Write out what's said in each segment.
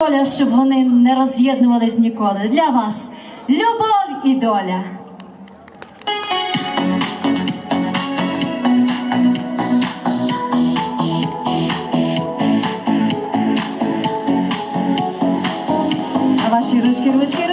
Доля, щоб вони не роз'єднувались ніколи. Для вас любов і доля. Ваші ручки, ручки.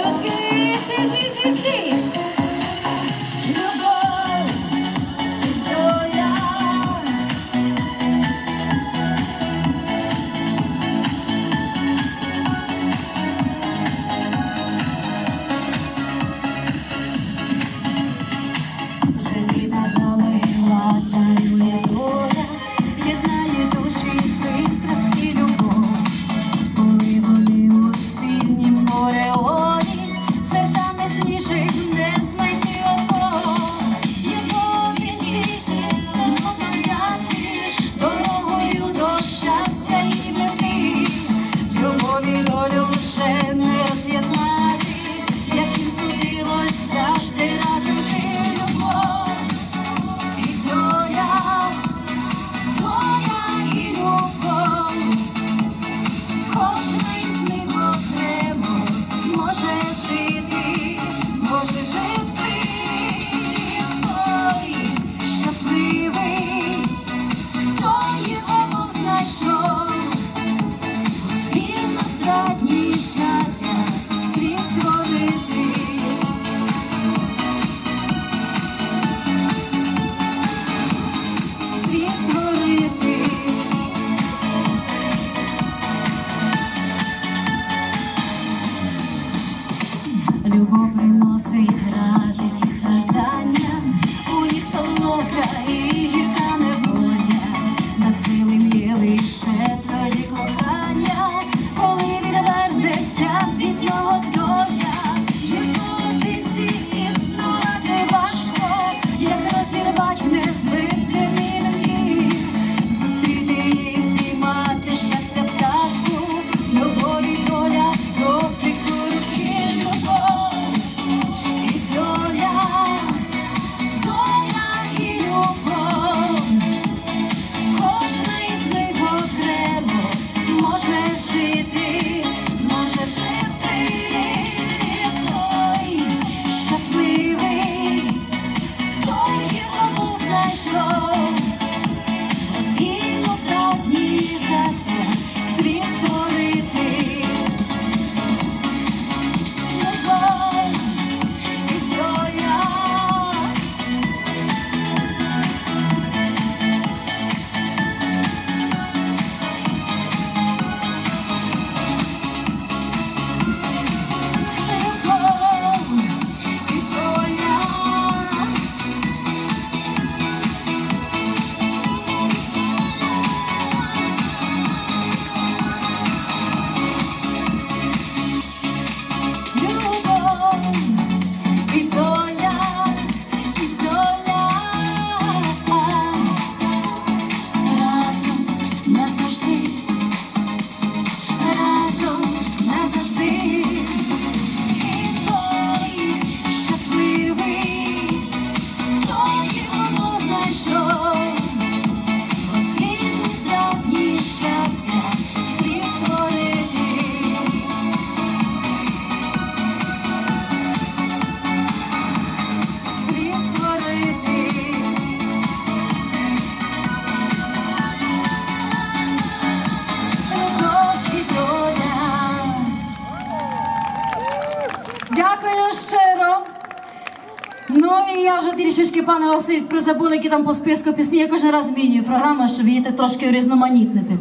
я вже трішечки, пане Василь, призабула, які там по списку пісні. Я кожен раз змінюю програму, щоб її трошки різноманітнити.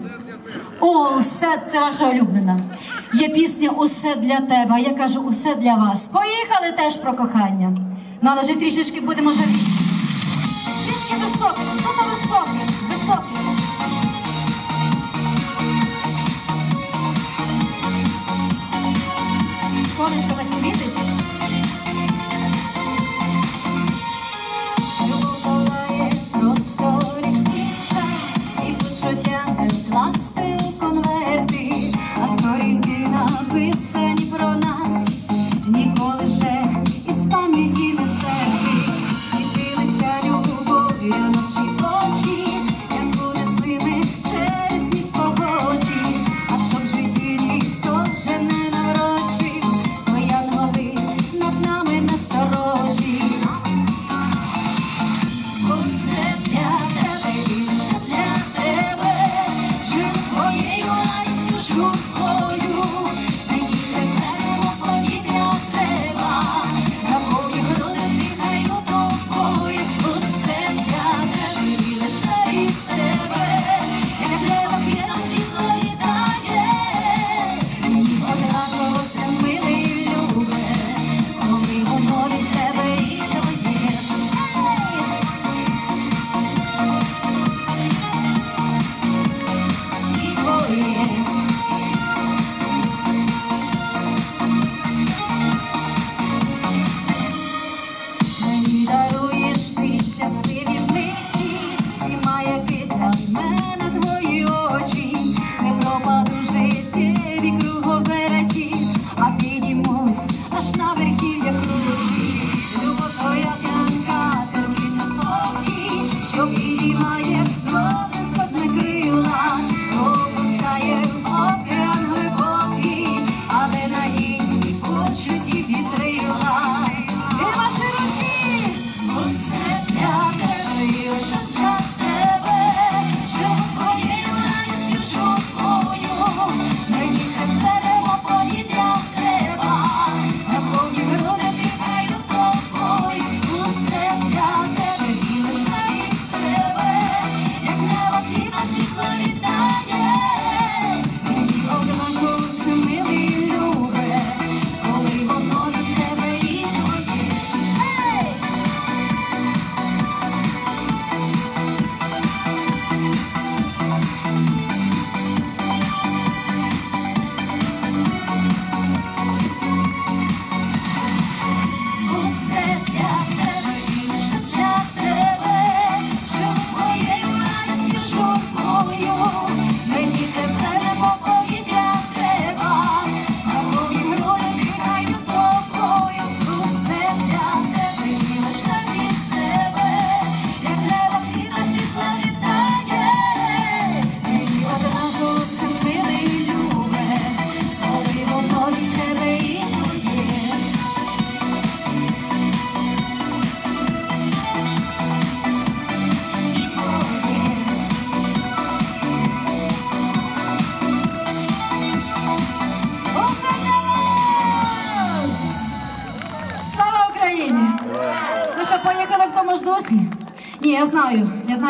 О, все це ваша улюблена. Є пісня Усе для тебе. Я кажу, усе для вас. Поїхали теж про кохання. Ну, але вже трішечки будемо живі. Трішки високе, ну то.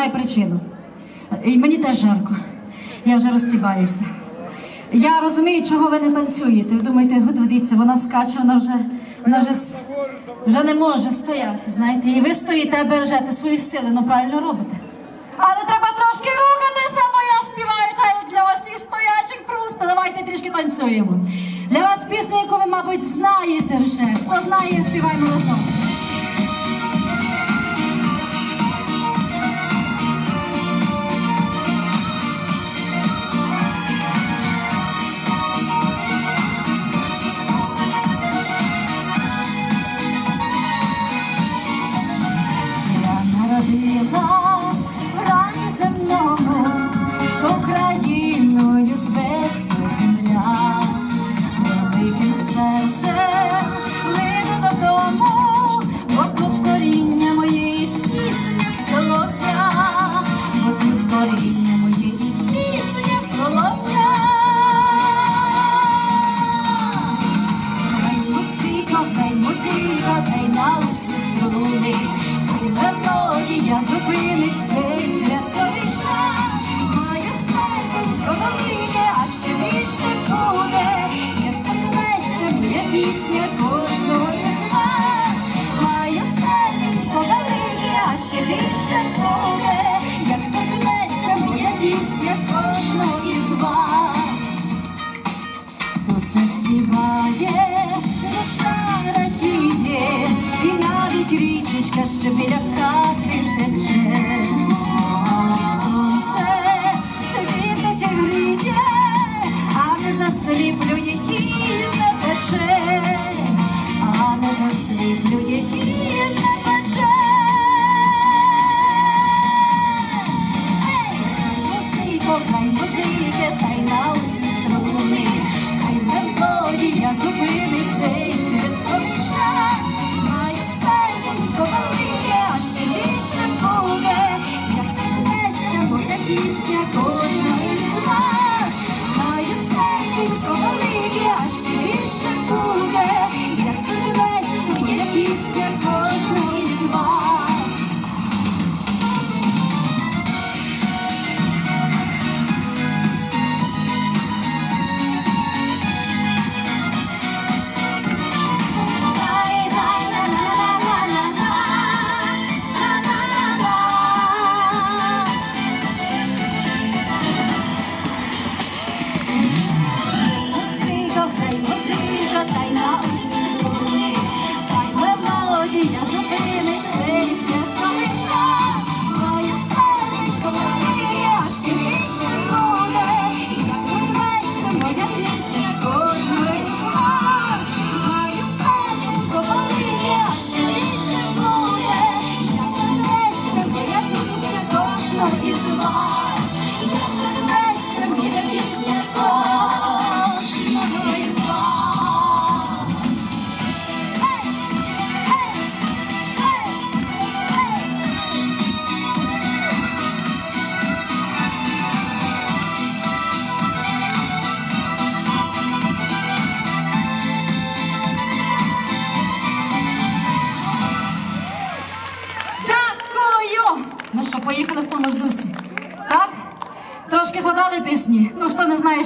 знаю причину. І Мені теж жарко. Я вже розтібаюся. Я розумію, чого ви не танцюєте. Ви думаєте, дивіться, вона скаче, вона вже вона вже, вже не може стояти. знаєте. І ви стоїте, бережете свої сили, ну правильно робите. Але треба трошки рухатися, бо я співаю та для вас і стоячих просто. Давайте трішки танцюємо. Для вас пісня, яку ви, мабуть, знаєте вже. Хто знає, співаємо разом.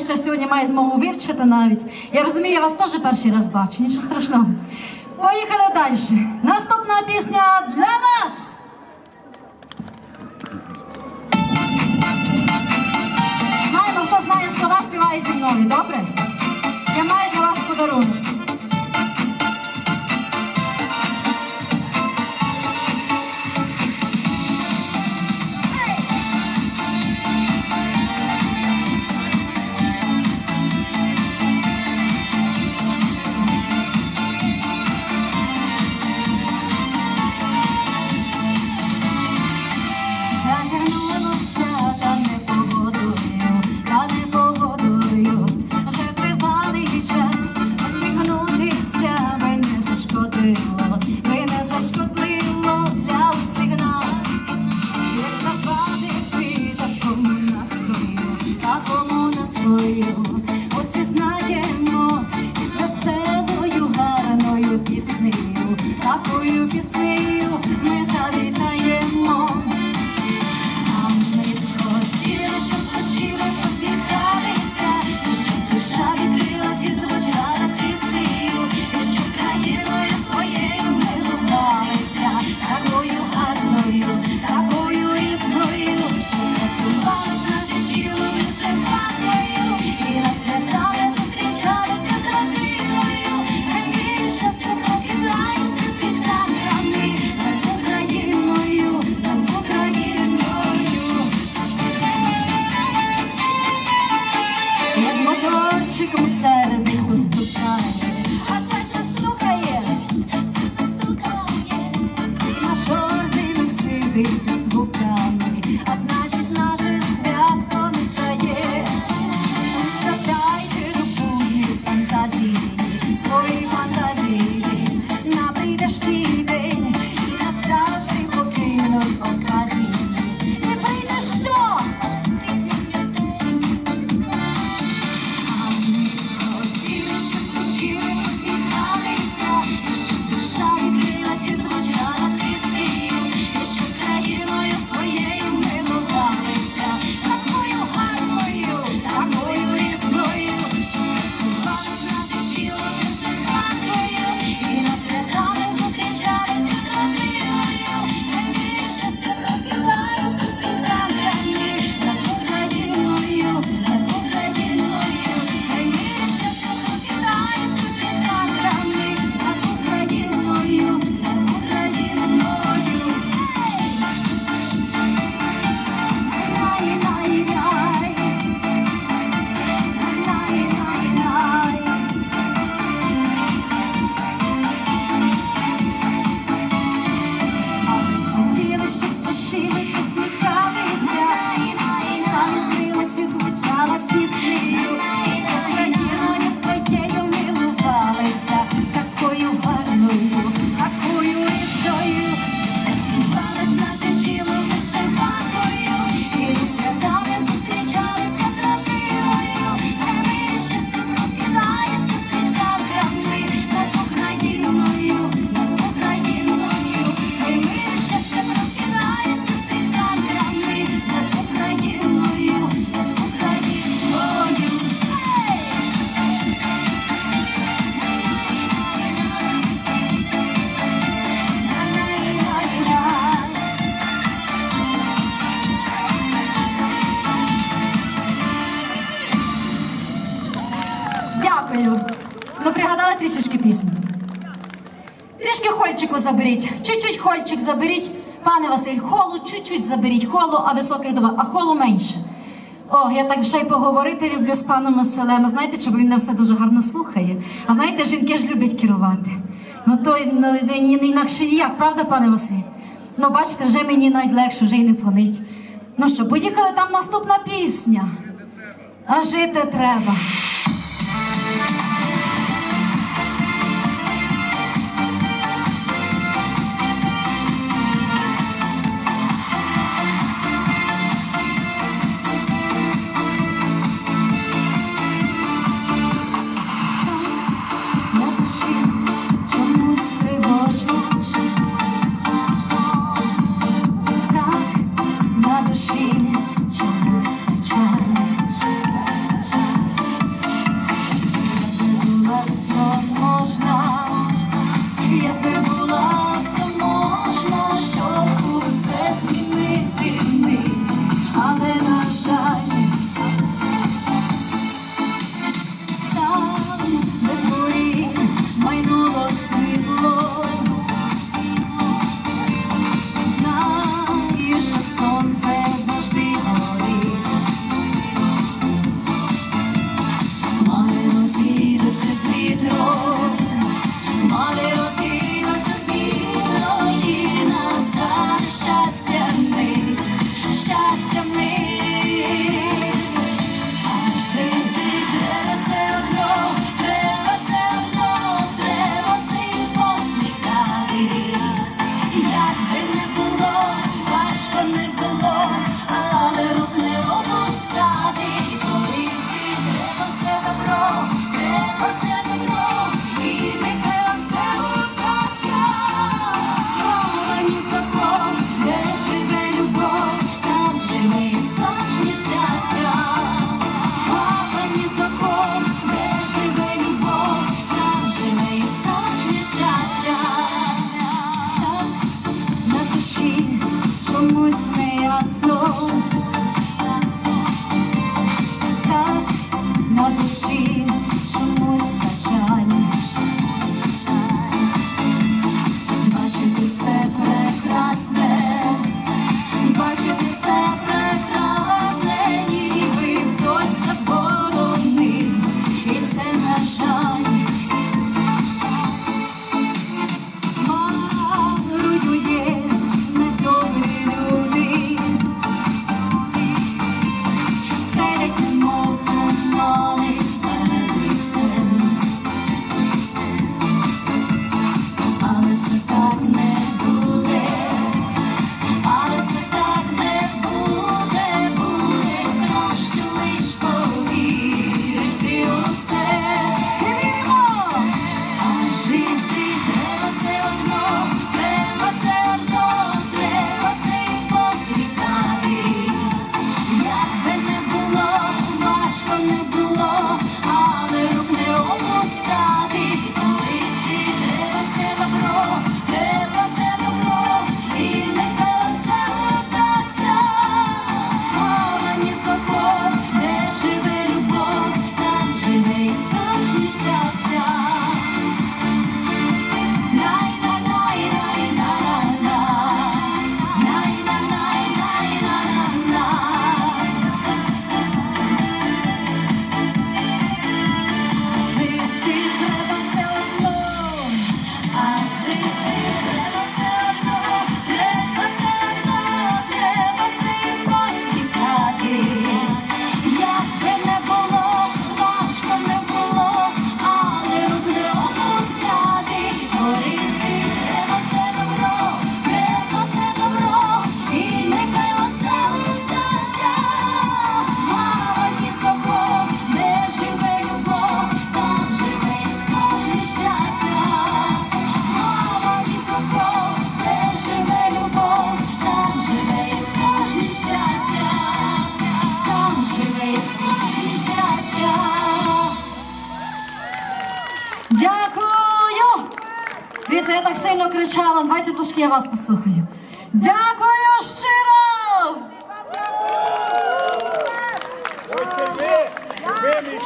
ще сьогодні має змогу вивчити навіть. Я розумію, я вас теж перший раз бачу, нічого страшного. Поїхали далі. Наступна пісня для. feel Василь, холу чуть-чуть заберіть, холу, а високих доба, а холу менше. О, я так ще й поговорити люблю з паном Василем. Знаєте, чому він мене все дуже гарно слухає? А знаєте, жінки ж люблять керувати. Ну то ну, ні, ну, інакше ніяк, правда, пане Василь? Ну, бачите, вже мені навіть легше, вже й не фонить. Ну що, поїхали там наступна пісня. Жити треба. А жити треба.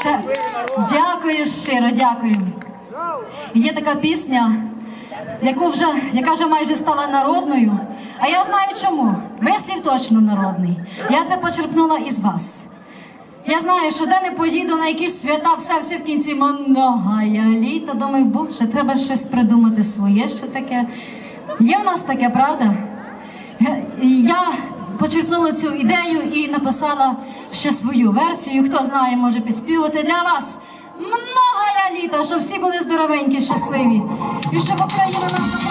Ще- Дякую щиро, дякую. Є така пісня, яку вже, яка вже майже стала народною. А я знаю чому. Вислів точно народний. Я це почерпнула із вас. Я знаю, що де не поїду на якісь свята, все все в кінці многая літа. Думаю, боже, треба щось придумати своє ще таке. Є в нас таке, правда? Я почерпнула цю ідею і написала ще свою версію. Хто знає, може підспівати для вас. много літа, щоб всі були здоровенькі, щасливі. І щоб Україна наша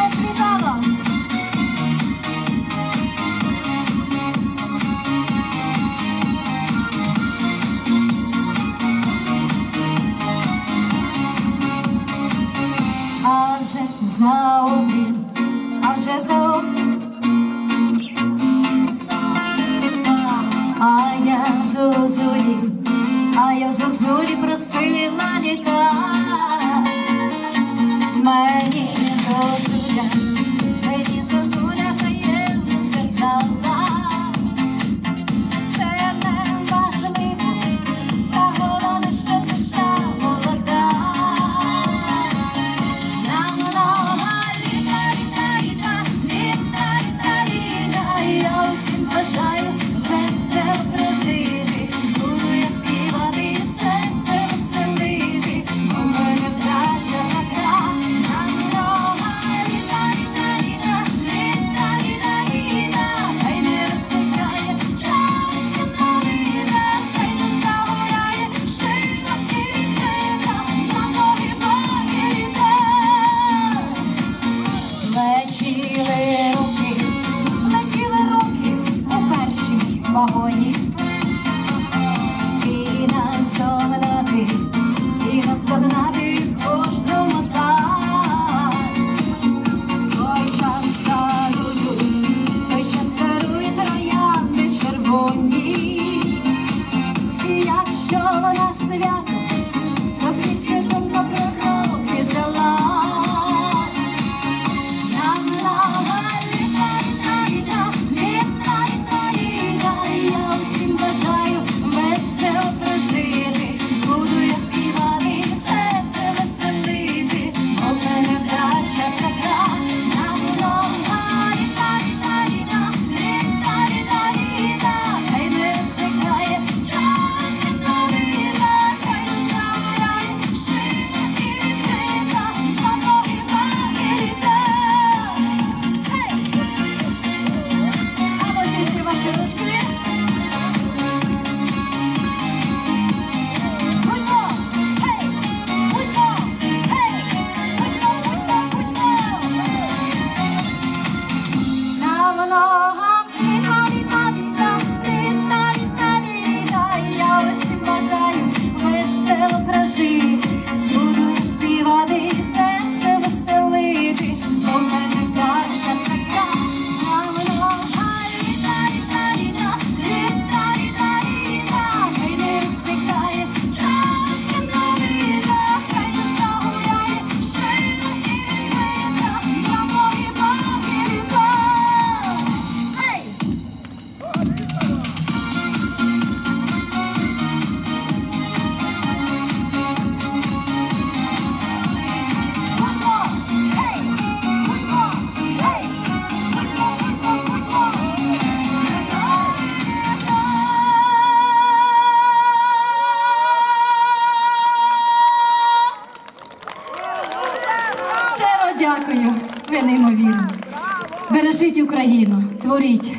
творіть,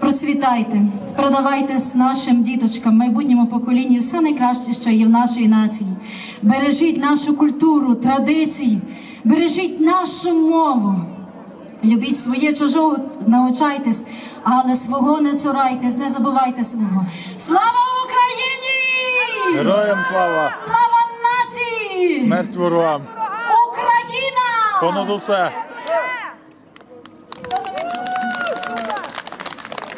процвітайте, продавайте з нашим діточкам, майбутньому поколінню все найкраще, що є в нашій нації. Бережіть нашу культуру, традиції, бережіть нашу мову. Любіть своє чужого, навчайтесь, але свого не цурайтесь, не забувайте свого. Слава Україні! Героям слава! Слава нації! Смерть ворогам! Україна! Понад усе!